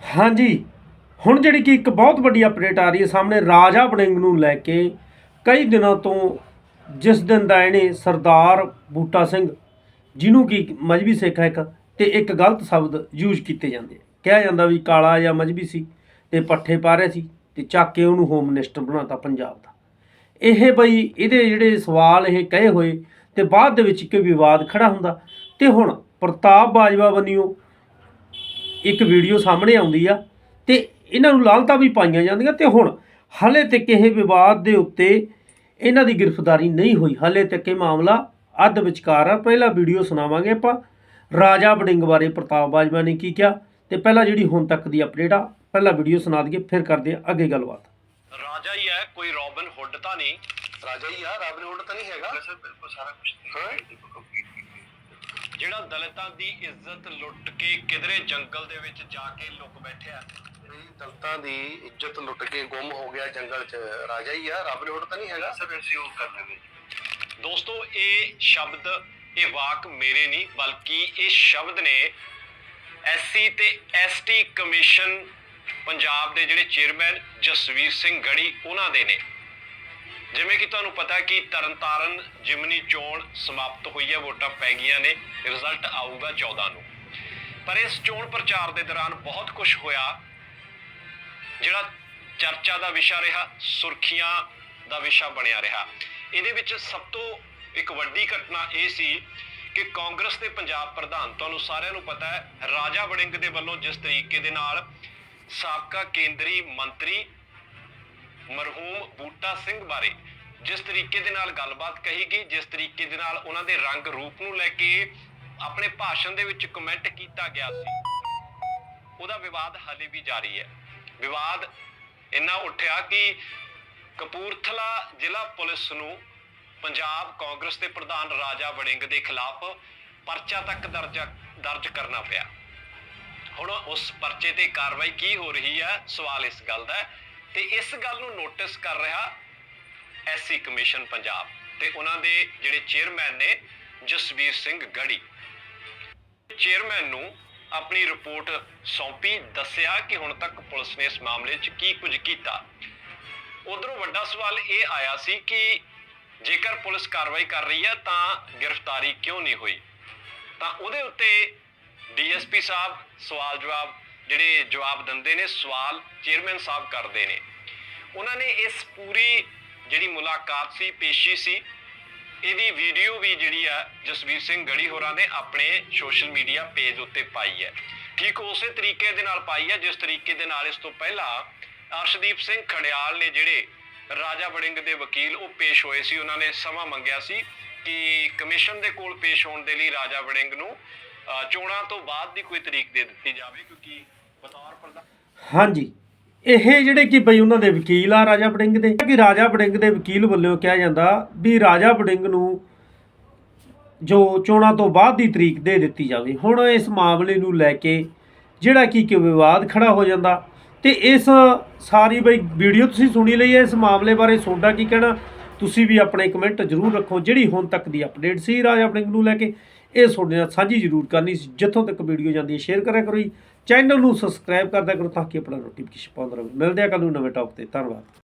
ਹਾਂਜੀ। ਹੁਣ ਜਿਹੜੀ ਕਿ ਇੱਕ ਬਹੁਤ ਵੱਡੀ ਅਪਡੇਟ ਆ ਰਹੀ ਹੈ ਸਾਹਮਣੇ ਰਾਜਾ ਵੜਿੰਗ ਨੂੰ ਲੈ ਕੇ ਕਈ ਦਿਨਾਂ ਤੋਂ ਜਿਸ ਦਿਨ ਦਾ ਇਹਨੇ ਸਰਦਾਰ ਬੂਟਾ ਸਿੰਘ ਜਿਹਨੂੰ ਕਿ ਮਜਬੀ ਸਿੱਖ ਹੈ ਇੱਕ ਤੇ ਇੱਕ ਗਲਤ ਸ਼ਬਦ ਯੂਜ਼ ਕੀਤੇ ਜਾਂਦੇ ਆ। ਕਿਹਾ ਜਾਂਦਾ ਵੀ ਕਾਲਾ ਜਾਂ ਮਜਬੀ ਸੀ ਤੇ ਪੱਠੇ ਪਾ ਰਿਹਾ ਸੀ ਤੇ ਚੱਕ ਕੇ ਉਹਨੂੰ ਹੋਮ ਮਿਨਿਸਟਰ ਬਣਾਤਾ ਪੰਜਾਬ ਦਾ। ਇਹ ਬਈ ਇਹਦੇ ਜਿਹੜੇ ਸਵਾਲ ਇਹ ਕਹੇ ਹੋਏ ਤੇ ਬਾਅਦ ਦੇ ਵਿੱਚ ਇੱਕ ਵਿਵਾਦ ਖੜਾ ਹੁੰਦਾ। ਤੇ ਹੁਣ ਪ੍ਰਤਾਪ ਬਾਜਵਾ ਬੰਨਿਓ ਇੱਕ ਵੀਡੀਓ ਸਾਹਮਣੇ ਆਉਂਦੀ ਆ ਤੇ ਇਹਨਾਂ ਨੂੰ ਲਾਲਤਾ ਵੀ ਪਾਈਆਂ ਜਾਂਦੀਆਂ ਤੇ ਹੁਣ ਹਾਲੇ ਤੱਕ ਇਹ ਵਿਵਾਦ ਦੇ ਉੱਤੇ ਇਹਨਾਂ ਦੀ ਗ੍ਰਿਫਤਾਰੀ ਨਹੀਂ ਹੋਈ। ਹਾਲੇ ਤੱਕ ਇਹ ਮਾਮਲਾ ਅੱਧ ਵਿਚਕਾਰ ਆ। ਪਹਿਲਾ ਵੀਡੀਓ ਸੁਣਾਵਾਂਗੇ ਆਪਾਂ। ਰਾਜਾ ਵੜਿੰਗ ਬਾਰੇ ਪ੍ਰਤਾਪ ਬਾਜਵਾ ਨੇ ਕੀ ਕਿਹਾ ਤੇ ਪਹਿਲਾਂ ਜਿਹੜੀ ਹੁਣ ਤੱਕ ਦੀ ਅਪਡੇਟ ਆ ਪਹਿਲਾ ਵੀਡੀਓ ਸੁਣਾ ਦਈਏ ਫਿਰ ਕਰਦੇ ਆ ਅੱਗੇ ਗੱਲਬਾਤ। ਰਾਜਾ ਹੀ ਹੈ ਕੋਈ ਰੋਬਨ ਹੁੱਡ ਤਾਂ ਨਹੀਂ। ਰਾਜਾ ਹੀ ਆ ਰਾਬਨ ਹੁੱਡ ਤਾਂ ਨਹੀਂ ਹੈਗਾ। ਸਰ ਬਿਲਕੁਲ ਸਾਰਾ ਕੁਝ ਜਿਹੜਾ ਦਲਿਤਾਂ ਦੀ ਇੱਜ਼ਤ ਲੁੱਟ ਕੇ ਕਿਧਰੇ ਜੰਗਲ ਦੇ ਵਿੱਚ ਜਾ ਕੇ ਲੁਕ ਬੈਠਿਆ। ਇਹ ਦਲਤਾਂ ਦੀ ਇੱਜ਼ਤ ਲੁੱਟ ਕੇ ਗੁੰਮ ਹੋ ਗਿਆ ਜੰਗਲ 'ਚ ਰਾਜਾ ਹੀ ਆ ਰਾਬਨ ਹੁੱਡ ਤਾਂ ਨਹੀਂ ਹੈਗਾ। ਸਰ ਅਸੀਂ ਉਹ ਕਰ ਲੈਂਦੇ ਦੋਸਤੋ ਇਹ ਸ਼ਬਦ ਇਹ ਵਾਕ ਮੇਰੇ ਨਹੀਂ ਬਲਕਿ ਇਹ ਸ਼ਬਦ ਨੇ ਐਸਸੀ ਤੇ ਐਸਟੀ ਕਮਿਸ਼ਨ ਪੰਜਾਬ ਦੇ ਜਿਹੜੇ ਚੇਅਰਮੈਨ ਜਸਵੀਰ ਸਿੰਘ ਗੜੀ ਉਹਨਾਂ ਦੇ ਨੇ। ਜਿਵੇਂ ਕਿ ਤੁਹਾਨੂੰ ਪਤਾ ਕਿ ਤਰਨਤਾਰਨ ਜਿਮਨੀ ਚੋਣ ਸਮਾਪਤ ਹੋਈ ਹੈ, ਵੋਟਾਂ ਪੈ ਗਈਆਂ ਨੇ ਰਿਜ਼ਲਟ ਆਊਗਾ 14 ਨੂੰ। ਪਰ ਇਸ ਚੋਣ ਪ੍ਰਚਾਰ ਦੇ ਦੌਰਾਨ ਬਹੁਤ ਕੁਝ ਹੋਇਆ, ਜਿਹੜਾ ਚਰਚਾ ਦਾ ਵਿਸ਼ਾ ਰਿਹਾ, ਸੁਰਖੀਆਂ ਦਾ ਵਿਸ਼ਾ ਬਣਿਆ ਰਿਹਾ। ਇਹਦੇ ਵਿੱਚ ਸਭ ਤੋਂ ਇੱਕ ਵੱਡੀ ਘਟਨਾ ਇਹ ਸੀ ਕਿ ਕਾਂਗਰਸ ਦੇ ਪੰਜਾਬ ਪ੍ਰਧਾਨ, ਤੁਹਾਨੂੰ ਸਾਰਿਆਂ ਨੂੰ ਪਤਾ ਹੈ, ਰਾਜਾ ਵੜਿੰਗ ਦੇ ਵੱਲੋਂ ਜਿਸ ਤਰੀਕੇ ਦੇ ਨਾਲ ਸਾਬਕਾ ਕੇਂਦਰੀ ਮੰਤਰੀ ਮਰਹੂਮ ਬੂਟਾ ਸਿੰਘ ਬਾਰੇ ਜਿਸ ਤਰੀਕੇ ਦੇ ਨਾਲ ਗੱਲਬਾਤ ਕਹੀ ਗਈ, ਜਿਸ ਤਰੀਕੇ ਦੇ ਨਾਲ ਉਹਨਾਂ ਦੇ ਰੰਗ ਰੂਪ ਨੂੰ ਲੈ ਕੇ ਆਪਣੇ ਭਾਸ਼ਣ ਦੇ ਵਿੱਚ ਕਮੈਂਟ ਕੀਤਾ ਗਿਆ ਸੀ। ਉਹਦਾ ਵਿਵਾਦ ਹਾਲੇ ਵੀ ਜਾਰੀ ਹੈ। ਵਿਵਾਦ ਇੰਨਾ ਉੱਠਿਆ ਕਿ ਕਪੂਰਥਲਾ ਜ਼ਿਲ੍ਹਾ ਪੁਲਿਸ ਨੂੰ ਪੰਜਾਬ ਕਾਂਗਰਸ ਦੇ ਪ੍ਰਧਾਨ ਰਾਜਾ ਵੜਿੰਗ ਦੇ ਖਿਲਾਫ ਪਰਚਾ ਤੱਕ ਦਰਜ ਦਰਜ ਕਰਨਾ ਪਿਆ। ਹੁਣ ਉਸ ਪਰਚੇ ਤੇ ਕਾਰਵਾਈ ਕੀ ਹੋ ਰਹੀ ਹੈ? ਸਵਾਲ ਇਸ ਗੱਲ ਦਾ ਹੈ। ਤੇ ਇਸ ਗੱਲ ਨੂੰ ਨੋਟਿਸ ਕਰ ਰਿਹਾ ਐਸਸੀ ਕਮਿਸ਼ਨ ਪੰਜਾਬ ਤੇ ਉਹਨਾਂ ਦੇ ਜਿਹੜੇ ਚੇਅਰਮੈਨ ਨੇ ਜਸਵੀਰ ਸਿੰਘ ਗੜੀ। ਚੇਅਰਮੈਨ ਨੂੰ ਆਪਣੀ ਰਿਪੋਰਟ ਸੌਂਪੀ, ਦੱਸਿਆ ਕਿ ਹੁਣ ਤੱਕ ਪੁਲਿਸ ਨੇ ਇਸ ਮਾਮਲੇ 'ਚ ਕੀ ਕੁਝ ਕੀਤਾ। ਉਧਰੋਂ ਵੱਡਾ ਸਵਾਲ ਇਹ ਆਇਆ ਸੀ ਕਿ ਜੇਕਰ ਪੁਲਿਸ ਕਾਰਵਾਈ ਕਰ ਰਹੀ ਹੈ ਤਾਂ ਗ੍ਰਿਫਤਾਰੀ ਕਿਉਂ ਨਹੀਂ ਹੋਈ? ਤਾਂ ਉਹਦੇ ਉੱਤੇ ਡੀਐਸਪੀ ਸਾਹਿਬ ਸਵਾਲ ਜਵਾਬ ਜਿਹੜੇ ਜਵਾਬ ਦਿੰਦੇ ਨੇ ਸਵਾਲ ਚੇਅਰਮੈਨ ਸਾਹਿਬ ਕਰਦੇ ਨੇ। ਉਹਨਾਂ ਨੇ ਇਸ ਪੂਰੀ ਜਿਹੜੀ ਮੁਲਾਕਾਤ ਸੀ ਪੇਸ਼ੀ ਸੀ ਇਹਦੀ ਵੀਡੀਓ ਵੀ ਜਿਹੜੀ ਆ ਜਸਵੀਰ ਸਿੰਘ ਗੜੀ ਹੋਰਾਂ ਨੇ ਆਪਣੇ ਸੋਸ਼ਲ ਮੀਡੀਆ ਪੇਜ ਉੱਤੇ ਪਾਈ ਹੈ। ਠੀਕ ਉਸੇ ਤਰੀਕੇ ਦੇ ਨਾਲ ਪਾਈ ਹੈ ਜਿਸ ਤਰੀਕੇ ਦੇ ਨਾਲ ਇਸ ਤੋਂ ਪਹਿਲਾਂ ਅਰਸ਼ਦੀਪ ਸਿੰਘ ਖੜਿਆਲ ਨੇ ਜਿਹੜੇ ਰਾਜਾ ਵੜਿੰਗ ਦੇ ਵਕੀਲ ਉਹ ਪੇਸ਼ ਹੋਏ ਸੀ ਉਹਨਾਂ ਨੇ ਸਮਾਂ ਮੰਗਿਆ ਸੀ ਕਿ ਕਮਿਸ਼ਨ ਦੇ ਕੋਲ ਪੇਸ਼ ਹੋਣ ਦੇ ਲਈ ਰਾਜਾ ਵੜਿੰਗ ਨੂੰ ਅ, ਚੋਣਾਂ ਤੋਂ ਬਾਅਦ ਦੀ ਕੋਈ ਤਰੀਕ ਦੇ ਦਿੱਤੀ ਜਾਵੇ ਕਿਉਂਕਿ ਹਾਂਜੀ। ਇਹ ਜਿਹੜੇ ਕਿ ਬਈ ਉਹਨਾਂ ਦੇ ਵਕੀਲ ਆ ਰਾਜਾ ਬੜਿੰਗ ਦੇ, ਕਿ ਰਾਜਾ ਬੜਿੰਗ ਦੇ ਵਕੀਲ ਵੱਲੋਂ ਕਿਹਾ ਜਾਂਦਾ ਵੀ ਰਾਜਾ ਬੜਿੰਗ ਨੂੰ ਜੋ ਚੋਣਾਂ ਤੋਂ ਬਾਅਦ ਦੀ ਤਰੀਕ ਦੇ ਦਿੱਤੀ ਜਾਵੇ। ਹੁਣ ਇਸ ਮਾਮਲੇ ਨੂੰ ਲੈ ਕੇ ਜਿਹੜਾ ਕਿ ਕਿ ਵਿਵਾਦ ਖੜਾ ਹੋ ਜਾਂਦਾ ਤੇ ਇਸ ਸਾਰੀ ਬਈ ਵੀਡੀਓ ਤੁਸੀਂ ਸੁਣੀ ਲਈ ਹੈ, ਇਸ ਮਾਮਲੇ ਬਾਰੇ ਤੁਹਾਡਾ ਕੀ ਕਹਿਣਾ? ਤੁਸੀਂ ਵੀ ਆਪਣੇ ਕਮੈਂਟ ਜ਼ਰੂਰ ਰੱਖੋ, ਜਿਹੜੀ ਹੁਣ ਤੱਕ ਦੀ ਅਪਡੇਟ ਸੀ ਰਾਜਾ ਬੜਿੰਗ ਨੂੰ ਲੈ ਕੇ। ਇਹ ਤੁਹਾਡੇ ਨਾਲ ਸਾਂਝੀ ਜ਼ਰੂਰ ਕਰਨੀ ਸੀ। ਜਿੱਥੋਂ ਤੱਕ ਵੀਡੀਓ ਜਾਂਦੀ ਹੈ, ਸ਼ੇਅਰ ਕਰਿਆ ਕਰੋ ਜੀ। ਚੈਨਲ ਨੂੰ ਸਬਸਕ੍ਰਾਈਬ ਕਰਦਾ ਕਰੋ ਤਾਂ ਕਿ ਆਪਣਾ ਨੋਟੀਫਿਕੇਸ਼ਨ ਪਾਉਂਦਾ ਰਹੇ ਮਿਲਦੇ ਆ ਕੱਲ ਨੂੰ ਨਵੇਂ ਟੌਪ ਤੇ। ਧੰਨਵਾਦ।